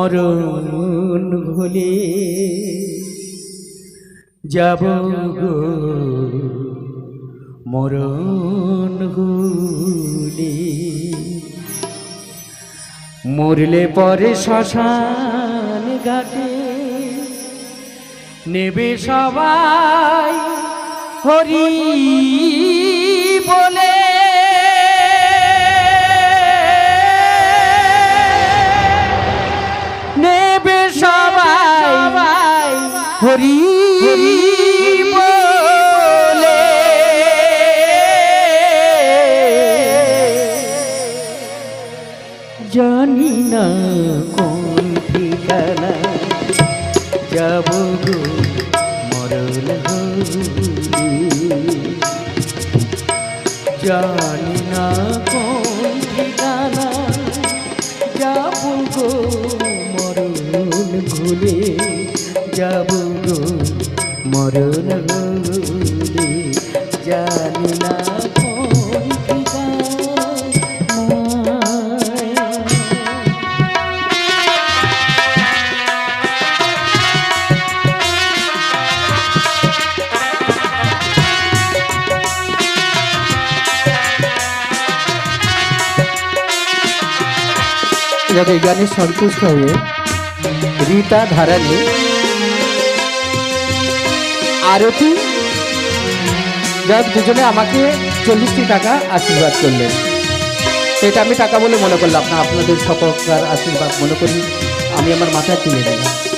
মরণ ভুলে যাব গো। মরণ ভুলে মরলে পরে শ্মশান ঘাটে নেবে সবাই হরি বলে। কোন ঠিকানা যাব গো মরণ জানি না কোন ঠিকানা যাব গো মরণ ভুলে যাব গো মরণ ভুলে জানি না যাতে গানে সন্তুষ্ট হয়ে রীতা ধারানি, আরতি যার দুজনে আমাকে চল্লিশটি টাকা আশীর্বাদ করলেন। সেটা আমি টাকা বলে মনে করলাম না, আপনাদের সকলকার আশীর্বাদ মনে করি, আমি আমার মাথায় তুলে দিলাম।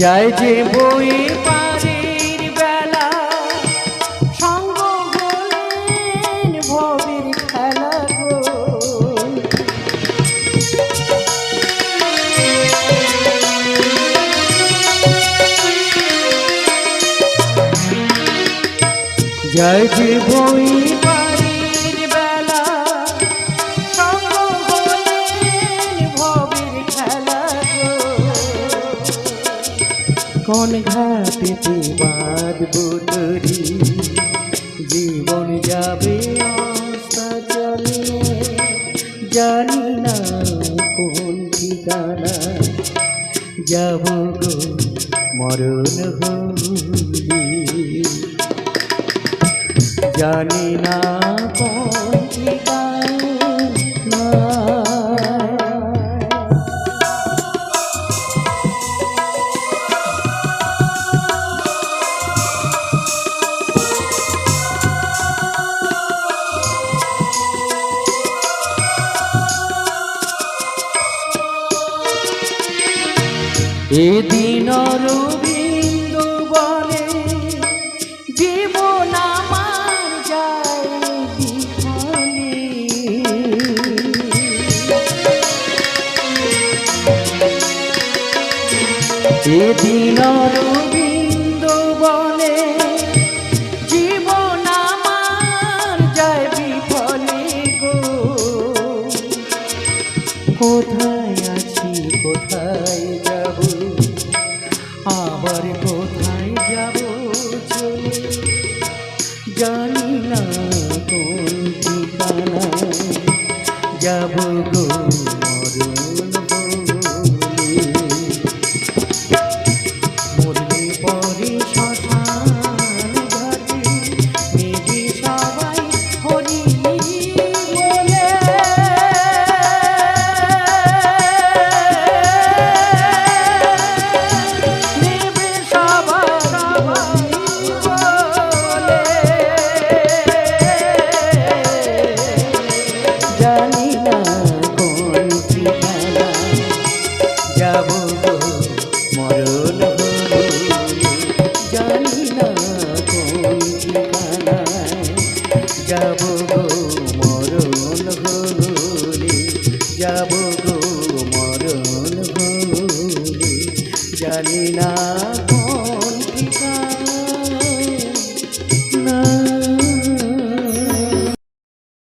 যায় যে বই পারের বেলা। সঙ্গ হলেন ভবের খেলা যায় যে বই কোন ঘাটেতে বাঁধব তরি জীবন যাবে চলে। জানি না কোন ঠিকানা। যাব গো, মরণ হলি জানি না কোন ঠিকানা। এদিন রবীন্দ বলে, জীবন আমার যায় বিফলে। এদিন রবীন্দ বলে, জীবন আমার যায় বিফলে গো কোথায় জানি জানি না